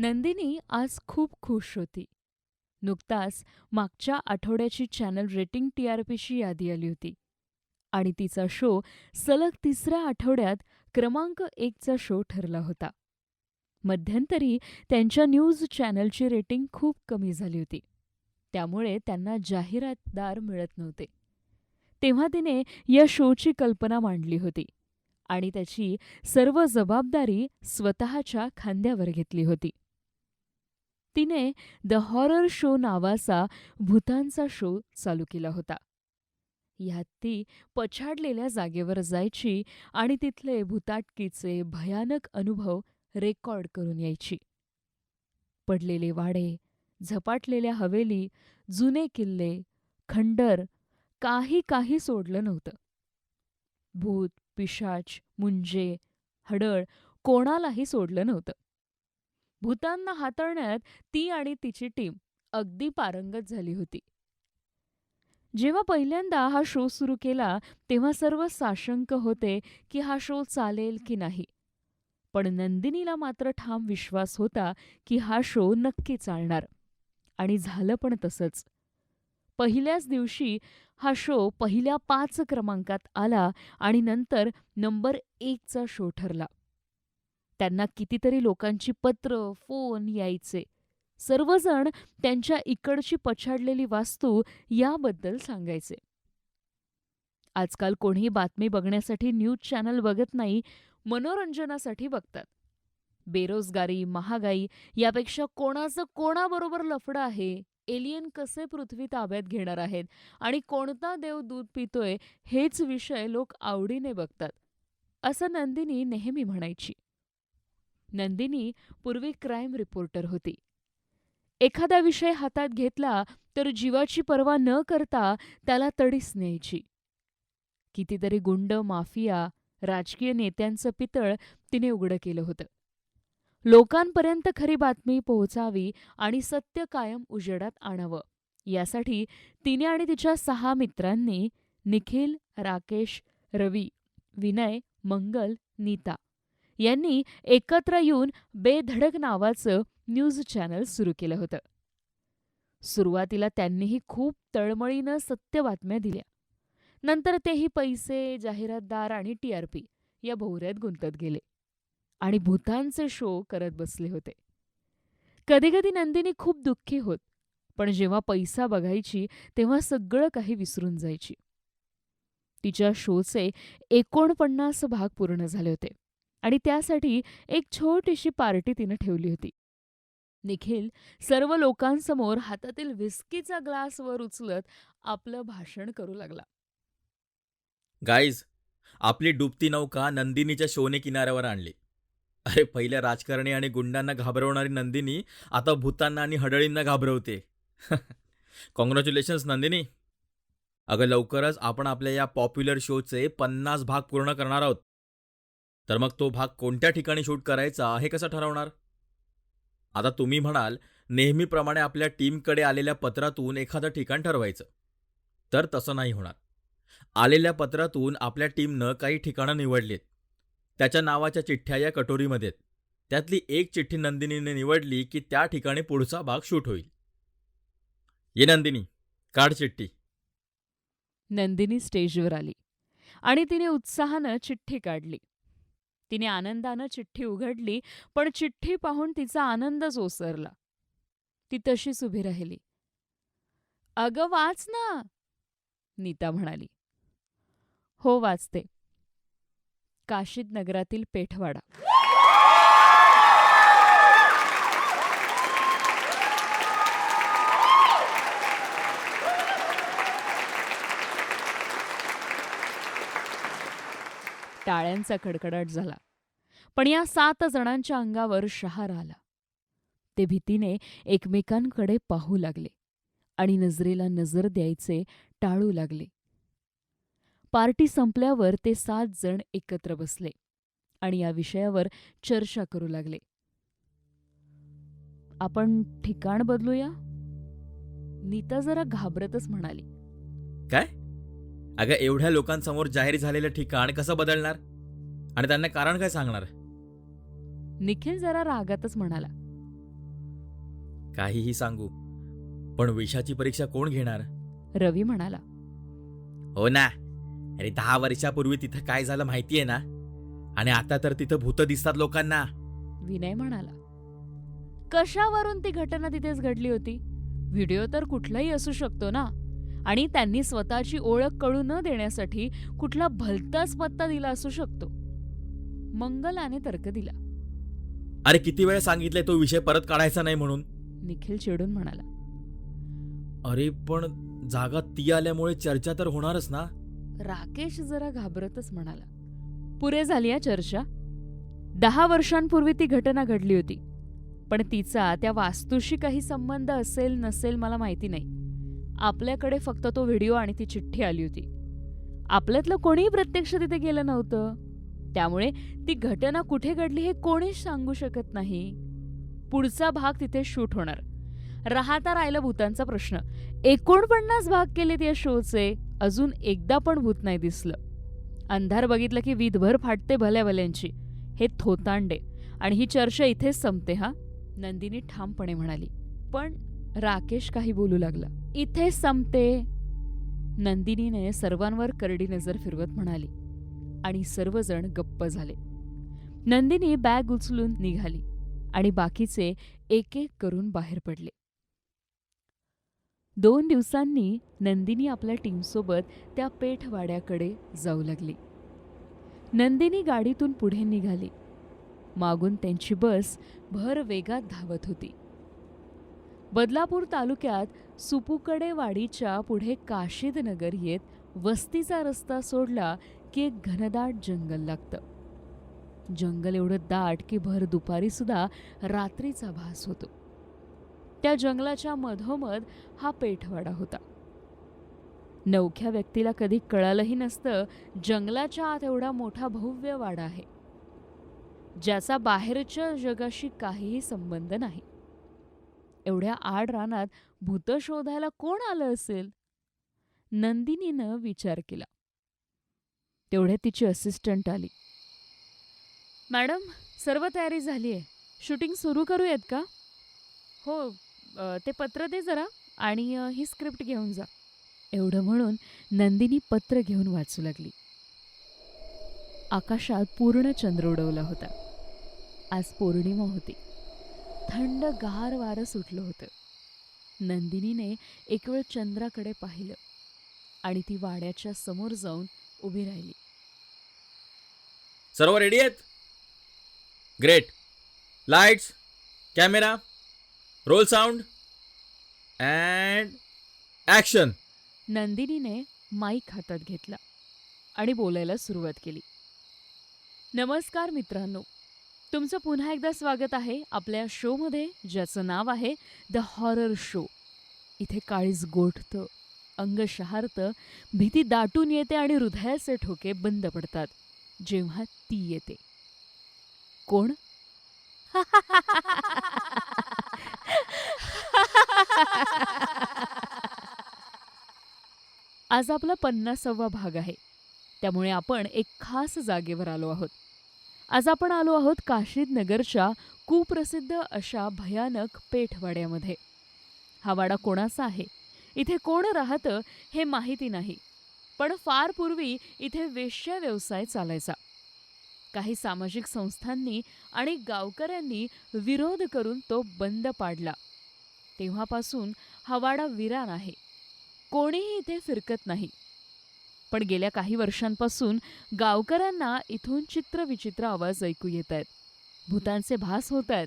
नंदिनी आज खूप खुश होती. नुकताच मागच्या आठवड्याची चॅनल रेटिंग टी आर पीची यादी आली होती. आणि तिचा शो सलग तिसऱ्या आठवड्यात क्रमांक एकचा शो ठरला होता. मध्यंतरी त्यांच्या न्यूज चॅनलची रेटिंग खूप कमी झाली होती. त्यामुळे त्यांना जाहिरातदार मिळत नव्हते. तेव्हा तिने या शोची कल्पना मांडली होती आणि त्याची सर्व जबाबदारी स्वतःच्या खांद्यावर घेतली होती. तिने द हॉरर शो नावाचा भूतांचा शो चालू केला होता. ह्यात ती पछाडलेल्या जागेवर जायची आणि तिथले भूताटकीचे भयानक अनुभव रेकॉर्ड करून यायची. पडलेले वाडे झपाटलेल्या हवेली जुने किल्ले खंडर काही काही सोडलं नव्हतं. भूत पिशाच मुंजे हडळ कोणालाही सोडलं नव्हतं. भूतांना हाताळण्यात ती आणि तिची टीम अगदी पारंगत झाली होती. जेव्हा पहिल्यांदा हा शो सुरू केला तेव्हा सर्व साशंक होते की हा शो चालेल की नाही. पण नंदिनीला मात्र ठाम विश्वास होता की हा शो नक्की चालणार. आणि झालं पण तसंच. पहिल्याच दिवशी हा शो पहिल्या पाच क्रमांकात आला आणि नंतर नंबर एकचा शो ठरला. त्यांना कितीतरी लोकांची पत्र फोन यायचे. सर्वजण त्यांच्या इकडची पछाडलेली वास्तू याबद्दल सांगायचे. आजकाल कोणी बातमी बघण्यासाठी न्यूज चॅनल बघत नाही मनोरंजनासाठी बघतात. बेरोजगारी महागाई यापेक्षा कोणाचं कोणाबरोबर लफडं आहे एलियन कसे पृथ्वी ताब्यात घेणार आहेत आणि कोणता देव दूध पितोय हेच विषय लोक आवडीने बघतात. असं नंदिनी नेहमी म्हणायची. नंदिनी पूर्वी क्राईम रिपोर्टर होती. एखादा विषय हातात घेतला तर जीवाची पर्वा न करता त्याला तडीस न्यायची. कितीतरी गुंड माफिया राजकीय नेत्यांचं पितळ तिने उघडं केलं होतं. लोकांपर्यंत खरी बातमी पोहोचावी आणि सत्य कायम उजेडात आणावं यासाठी तिने आणि तिच्या सहा मित्रांनी निखिल राकेश रवी विनय मंगल नीता यांनी एकत्र येऊन बेधडक नावाचं न्यूज चॅनल सुरू केलं होतं. सुरुवातीला त्यांनीही खूप तळमळीनं सत्य बातम्या दिल्या. नंतर तेही पैसे जाहिरातदार आणि टी आर पी या भोवऱ्यात गुंतत गेले आणि भूतांचे शो करत बसले होते. कधीकधी नंदिनी खूप दुःखी होत पण जेव्हा पैसा बघायची तेव्हा सगळं काही विसरून जायची. तिच्या शोचे एकोणपन्नास भाग पूर्ण झाले होते. आणि त्यासाठी एक छोटीशी पार्टी तिनं ठेवली होती. निखिल सर्व लोकांसमोर हातातील विस्कीचा ग्लास वर उचलत आपलं भाषण करू लागला. गाईज आपली डुबती नौका नंदिनीच्या शोने किनाऱ्यावर आणली. अरे पहिल्या राजकारणी आणि गुंडांना घाबरवणारी नंदिनी आता भूतांना आणि हडळींना घाबरवते. कॉंग्रॅच्युलेशन्स नंदिनी. अगं लवकरच आपण आपल्या या पॉप्युलर शोचे पन्नास भाग पूर्ण करणार आहोत. तर मग तो भाग कोणत्या ठिकाणी शूट करायचा हे कसं ठरवणार? आता तुम्ही म्हणाल नेहमीप्रमाणे आपल्या टीमकडे आलेल्या पत्रातून एखादं ठिकाण ठरवायचं. तर तसं नाही होणार. आलेल्या पत्रातून आपल्या टीमनं काही ठिकाणं निवडलीत. त्याच्या नावाच्या चिठ्ठ्या या कटोरीमध्ये त्यातली एक चिठ्ठी नंदिनीने निवडली की त्या ठिकाणी पुढचा भाग शूट होईल. ये नंदिनी काढ चिठ्ठी. नंदिनी स्टेजवर आली आणि तिने उत्साहानं चिठ्ठी काढली. तिने आनंदानं चिठ्ठी उघडली पण चिठ्ठी पाहून तिचा आनंदच ओसरला. ती तशीच उभी राहिली. अगं वाच ना. नीता म्हणाली. हो वाचते. काशीद नगरातील पेठवाडा. टाळ्यांचा कडकडाट झाला. पण या सात जणांच्या अंगावर शहार आला. ते भीतीने एकमेकांकडे पाहू लागले आणि नजरेला नजर द्यायचे टाळू लागले. पार्टी संपल्यावर ते सात जण एकत्र बसले आणि या विषयावर चर्चा करू लागले. आपण ठिकाण बदलूया? नीता जरा घाबरतच म्हणाली. काय? अगं एवढ्या लोकांसमोर जाहीर झालेलं ठिकाण कसं बदलणार? आणि त्यांना कारण काय सांगणार? निखिल जरा रागातच म्हणाला. काहीही सांगू पण विषाची परीक्षा कोण घेणार? रवी म्हणाला. हो ना. अरे दहा वर्षापूर्वी तिथं काय झालं माहितीये ना? आणि आता तर तिथं भूत दिसतात लोकांना. विनय म्हणाला. कशावरून ती घटना तिथेच घडली होती? व्हिडिओ तर कुठलाही असू शकतो ना? आणि त्यांनी स्वतःची ओळख कळू न देण्यासाठी कुठला भलताच पत्ता दिला असू शकतो. मंगलाने तर्क दिला. अरे किती वेळ सांगितलंय तो विषय परत काढायचा नाही म्हणून? निखिल चिडून म्हणाला. अरे पण जागा ती आल्यामुळे चर्चा तर होणारच ना? राकेश जरा घाबरतच म्हणाला. पुरे झाली या चर्चा. दहा वर्षांपूर्वी ती घटना घडली होती. पण तिचा त्या वास्तूशी काही संबंध असेल नसेल मला माहिती नाही. आपल्याकडे फक्त तो व्हिडिओ आणि ती चिठ्ठी आली होती. आपल्यातलं कोणीही प्रत्यक्ष तिथे गेलं नव्हतं. त्यामुळे ती घटना कुठे घडली हे कोणीच सांगू शकत नाही. पुढचा भाग तिथे शूट होणार. राहता राहिला भूतांचा प्रश्न. एकोणपन्नास भाग केलेत या शोचे. अजून एकदा पण भूत नाही दिसलं. अंधार बघितलं की वीधभर फाटते भल्या भल्यांची हे थोतांडे. आणि ही चर्चा इथेच संपते हा? नंदिनी ठामपणे म्हणाली. पण राकेश काही बोलू लागला. इथे संपते. नंदिनीने सर्वांवर करडी नजर फिरवत म्हणाली आणि सर्वजण गप्प झाले. नंदिनी बॅग उचलून निघाली आणि बाकीचे एक एक करून बाहेर पडले. दोन दिवसांनी नंदिनी आपल्या टीमसोबत त्या पेठवाड्याकडे जाऊ लागली. नंदिनी गाडीतून पुढे निघाली. मागून त्यांची बस भर वेगात धावत होती. बदलापूर तालुक्यात सुपुकडे वाडीच्या पुढे काशीदनगर येत वस्तीचा रस्ता सोडला की एक घनदाट जंगल लागतं. जंगल एवढं दाट की भर दुपारी सुद्धा रात्रीचा भास होतो. त्या जंगलाच्या मधोमध हा पेठवाडा होता. नवख्या व्यक्तीला कधी कळालंही नसतं जंगलाच्या आत एवढा मोठा भव्य वाडा आहे ज्याचा बाहेरच्या जगाशी काहीही संबंध नाही. एवढ्या आड रानात भूत शोधायला कोण आलं असेल? नंदिनीनं विचार केला. तेवढ्यात तिची असिस्टंट आली. मॅडम सर्व तयारी झाली आहे शूटिंग सुरू करूयात का? हो ते पत्र दे जरा आणि ही स्क्रिप्ट घेऊन जा. एवढं म्हणून नंदिनी पत्र घेऊन वाचू लागली. आकाशात पूर्ण चंद्र उडवला होता. आज पौर्णिमा होती. थंड गार वारं सुटलं होतं. नंदिनीने एक वेळ चंद्राकडे पाहिलं आणि ती वाड्याच्या समोर जाऊन उभी राहिली. सर्व रेडी आहेत? Great lights camera roll sound and action नंदिनीने mic हातात घेतला आणि बोलायला सुरुवात केली. नमस्कार मित्रांनो तुमचं पुन्हा एकदा स्वागत आहे आपल्या शोमध्ये ज्याचं नाव आहे द हॉरर शो इथे काळीज गोठतं अंग शहारतं भीती दाटून येते आणि हृदयाचे ठोके बंद पडतात. जेव्हा ती येते. कोण? आज आपला पन्नासावा भाग आहे. त्यामुळे आपण एक खास जागेवर आलो आहोत. आज आपण आलो आहोत काशीद नगरच्या कुप्रसिद्ध अशा भयानक पेठवाड्यामध्ये. हा वाडा कोणाचा आहे? इथे कोण राहतं हे माहिती नाही. पण फार पूर्वी इथे वेश्या व्यवसाय चालायचा. काही सामाजिक संस्थांनी आणि गावकऱ्यांनी विरोध करून तो बंद पाडला. तेव्हापासून हा वाडा विरान आहे. कोणीही इथे फिरकत नाही. पण गेल्या काही वर्षांपासून गावकऱ्यांना इथून चित्रविचित्र आवाज ऐकू येत आहेत. भूतांचे भास होत आहेत.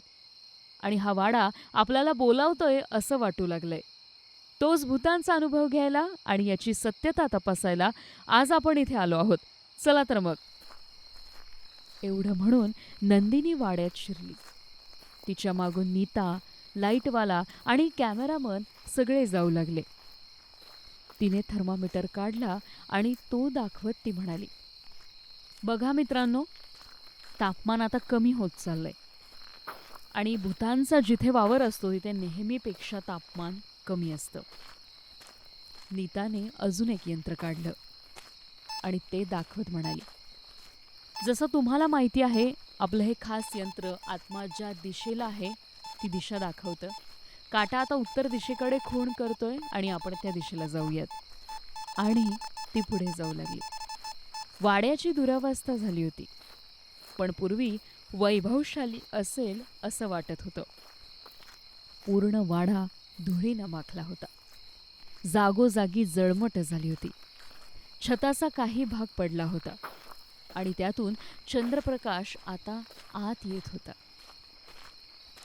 आणि हा वाडा आपल्याला बोलावतोय असं वाटू लागलंय. तोच भूतांचा अनुभव घ्यायला आणि याची सत्यता तपासायला आज आपण इथे आलो आहोत. चला तर मग. एवढं म्हणून नंदिनी वाड्यात शिरली. तिच्या मागून नीता लाईटवाला आणि कॅमेरामन सगळे जाऊ लागले. तिने थर्मामीटर काढला आणि तो दाखवत ती म्हणाली बघा मित्रांनो तापमान आता कमी होत चाललंय. आणि भूतांचा जिथे वावर असतो तिथे नेहमीपेक्षा तापमान कमी असतं. नीताने अजून एक यंत्र काढलं आणि ते दाखवत म्हणाली जसं तुम्हाला माहिती आहे आपलं हे खास यंत्र आत्मा ज्या दिशेला आहे ती दिशा दाखवतं. काटा आता उत्तर दिशेकडे खूण करतोय आणि आपण त्या दिशेला जाऊयात. आणि ती पुढे जाऊ लागली. वाड्याची दुरावस्था झाली होती. पण पूर्वी वैभवशाली असेल असं वाटत होतं. पूर्ण वाडा धुळीनं माखला होता. जागोजागी जळमट झाली होती. छताचा काही भाग पडला होता. आणि त्यातून चंद्रप्रकाश आता आत येत होता.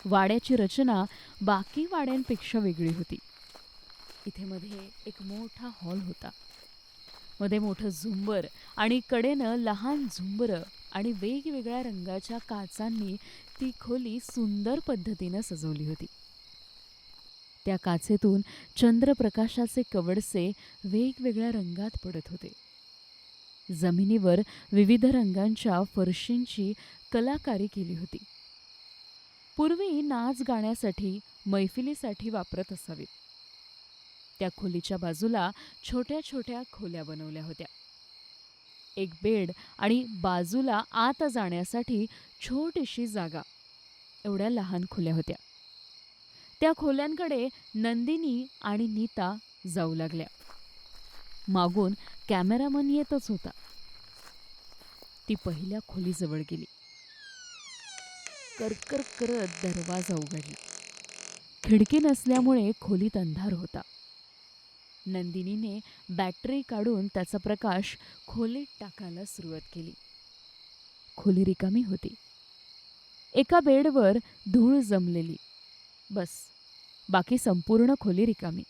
वाड्याची रचना बाकी वाड्यांपेक्षा वेगळी होती. इथे मध्ये एक मोठा हॉल होता. मध्ये मोठं झुंबर आणि कडेनं लहान झुंबरं आणि वेगवेगळ्या रंगाच्या काचांनी ती खोली सुंदर पद्धतीनं सजवली होती. त्या काचेतून चंद्रप्रकाशाचे कवडसे वेगवेगळ्या रंगात पडत होते. जमिनीवर विविध रंगांच्या फरशींची कलाकारी केली होती. पूर्वी नाच गाण्यासाठी मैफिलीसाठी वापरत असावीत. त्या खोलीच्या बाजूला छोट्या छोट्या खोल्या बनवल्या होत्या. एक बेड आणि बाजूला आत जाण्यासाठी छोटीशी जागा एवढ्या लहान खोल्या होत्या. त्या खोल्यांकडे नंदिनी आणि नीता जाऊ लागल्या. मागून कॅमेरामन येतच होता. ती पहिल्या खोलीजवळ गेली. करकर करत दरवाजा उघडला. खिडकी नसल्यामुळे खोलीत अंधार होता. नंदिनीने बॅटरी काढून त्याचा प्रकाश खोलीत टाकायला सुरुवात केली. खोली रिकामी होती. एका बेडवर धूळ जमलेली. बस. बाकी संपूर्ण खोली रिकामी.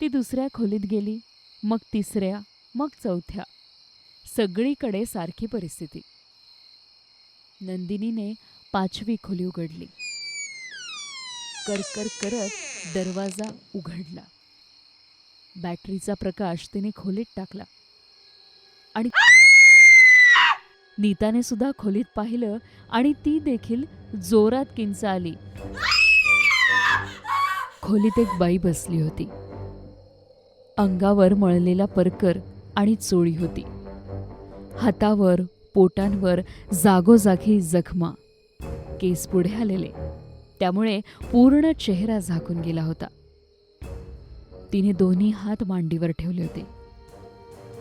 ती दुसऱ्या खोलीत गेली मग तिसऱ्या मग चौथ्या. सगळीकडे सारखी परिस्थिती. नंदिनीने पाचवी खोली उघडली. करकर करत दरवाजा उघडला. बॅटरीचा प्रकाश तिने खोलीत टाकला. आणि नीताने सुद्धा खोलीत पाहिलं आणि ती देखील जोरात किंचाळली. खोलीत एक बाई बसली होती. अंगावर मळलेला परकर आणि चोळी होती. हातावर पोटांवर जागोजागी जखमा. केस पुढे आलेले. त्यामुळे पूर्ण चेहरा झाकून गेला होता. तिने दोन्ही हात मांडीवर ठेवले होते.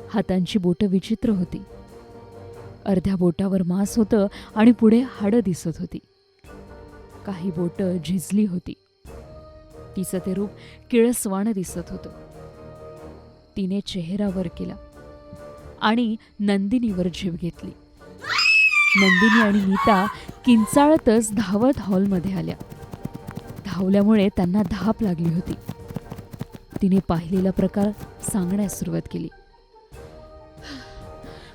हातांची बोटं विचित्र होती. अर्ध्या बोटावर मांस होतं आणि पुढे हाडं दिसत होती. काही बोटं झिजली होती. तिचं ते रूप किळसवाणं दिसत होतं. तिने चेहरावर केला. आणि नंदिनीवर जीव घेतली. नंदिनी आणि नीता किंचाळतच धावत हॉलमध्ये आल्या. धावल्यामुळे त्यांना धाप लागली होती. तिने पाहिलेला प्रकार सांगण्यास सुरुवात केली.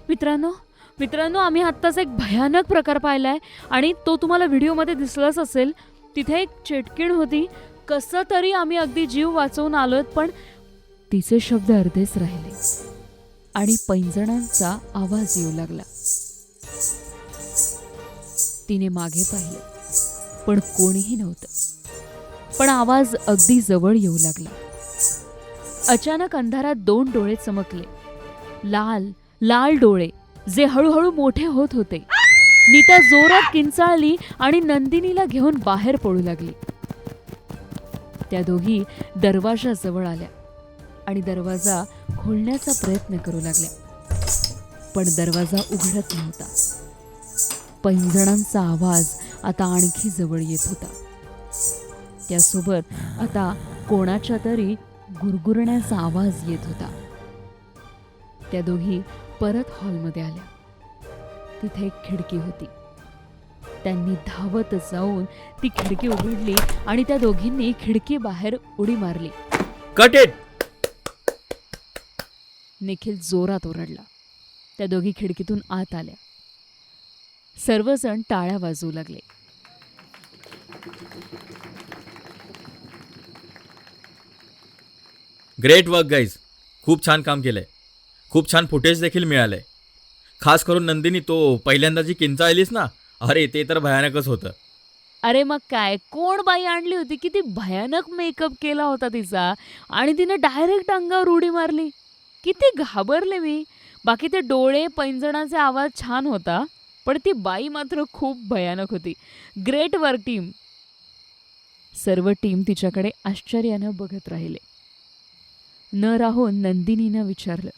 मित्रांनो मित्रांनो आम्ही आत्ताच एक भयानक प्रकार पाहिलाय आणि तो तुम्हाला व्हिडिओमध्ये दिसलाच असेल. तिथे एक चेटकीण होती. कसं तरी आम्ही अगदी जीव वाचवून आलोत पण तिचे शब्द अर्धेच राहिले. आणि पैंजणांचा आवाज येऊ लागला. तिने मागे पाहिलं पण कोणीही नव्हतं. पण आवाज अगदी जवळ येऊ लागला. अचानक अंधारात दोन डोळे चमकले. लाल लाल डोळे जे हळूहळू मोठे होत होते. नीता जोरात किंचाळली आणि नंदिनीला घेऊन बाहेर पडू लागली. त्या दोघी दरवाजाजवळ आल्या. आणि दरवाजा खोलण्याचा प्रयत्न करू लागल्या पण दरवाजा उघडत नव्हता. पैंजणांचा आवाज आता आणखी जवळ येत होता. त्यासोबत आता कोणाच्या तरी गुरगुरण्याचा आवाज येत होता. त्या दोघी परत हॉलमध्ये आल्या. तिथे एक खिडकी होती. त्यांनी धावत जाऊन ती खिडकी उघडली आणि त्या दोघींनी खिडकी बाहेर उडी मारली. कट इट निखिल जोरात ओरडला. त्या दोघी खिडकीतून आत आल्या. सर्वजण टाळ्या वाजवू लागले. ग्रेट वर्क गाईज खूप छान काम केलंय. खूप छान फुटेज देखील मिळालंय. खास करून नंदिनी तो पहिल्यांदा जी किंचाळलीस ना अरे ते तर भयानकच होतं. अरे मग काय? कोण बाई आणली होती? किती भयानक मेकअप केला होता तिचा. आणि तिने डायरेक्ट अंगावर उडी मारली. किती घाबरले मी. बाकी ते डोळे पैंजणाचे आवाज छान होता पण ती बाई मात्र खूप भयानक होती. ग्रेट वर्क टीम सर्व टीम तिच्याकडे आश्चर्यानं बघत राहिले. न राहून नंदिनीनं विचारलं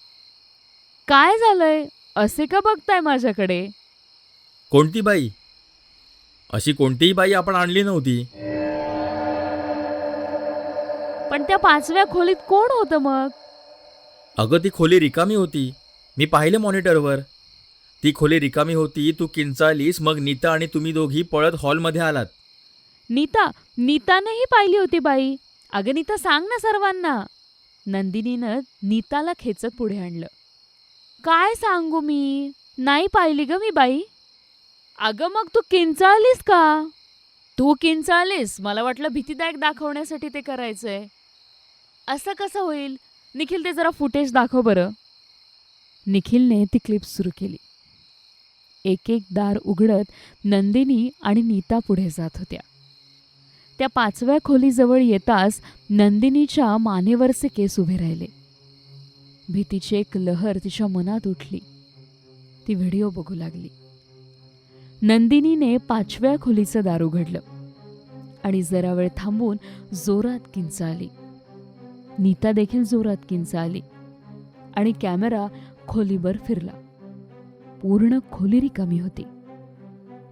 काय झालंय? असे का बघताय माझ्याकडे? कोणती बाई? अशी कोणतीही बाई आपण आणली नव्हती. पण त्या पाचव्या खोलीत कोण होतं मग? अगं ती खोली रिकामी होती. मी पाहिलं मॉनिटरवर. ती खोली रिकामी होती तू किंचालीस मग नीता आणि तुम्ही दोघी पळत हॉलमध्ये आलात. नीता नीतानेही पाहिली होती बाई. अगं नीता सांग ना सर्वांना. नंदिनीनं नीताला खेचत पुढे आणलं. काय सांगू मी? नाही पाहिली ग मी बाई. अगं मग तू किंचाळलीस का? तू किंचाळलीस. मला वाटलं भीतीदायक दाखवण्यासाठी ते करायचंय. असं कसं होईल? निखिल ते जरा फुटेज दाखव बरं. निखिलने ती क्लिप सुरू केली. एक एक दार उघडत नंदिनी आणि नीता पुढे जात होत्या. त्या पाचव्या खोलीजवळ येताच नंदिनीच्या मानेवरचे केस उभे राहिले. भीतीची एक लहर तिच्या मनात उठली. ती व्हिडिओ बघू लागली. नंदिनीने पाचव्या खोलीचं दार उघडलं आणि जरा वेळ थांबून जोरात किंचाळली. नीता देखील जोरात किंचाळली आणि कॅमेरा खोलीवर फिरला. पूर्ण खोली रिकामी होती.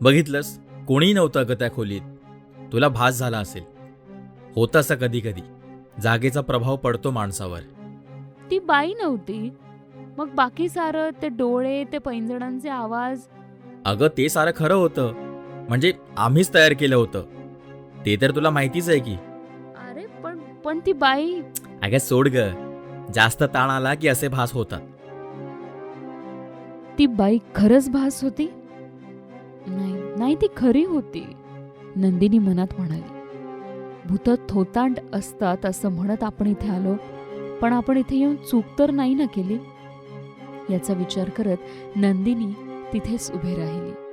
बघितलंस? कोणीही नव्हतं ग त्या खोलीत. तुला भास झाला असेल. होत असं कधी कधी. जागेचा प्रभाव पडतो माणसावर. ती बाई नव्हती. मग बाकी सारं ते डोळे ते पैंजणांचे आवाज? अगं ते सारं खरं होतं. म्हणजे आम्हीच तयार केलं होतं. ते तर तुला माहितीच आहे की. अरे पण पण ती बाई अगं सोड ग. जास्त ताण आला की असे भास होतात. ती बाई खरंच भास होती? नाही नाही ती खरी होती नंदिनी मनात म्हणाली. भूत थोतांड असतात असं म्हणत आपण इथे आलो पण आपण इथे येऊन चूक तर नाही ना केली? याचा विचार करत नंदिनी तिथेच उभी राहिली.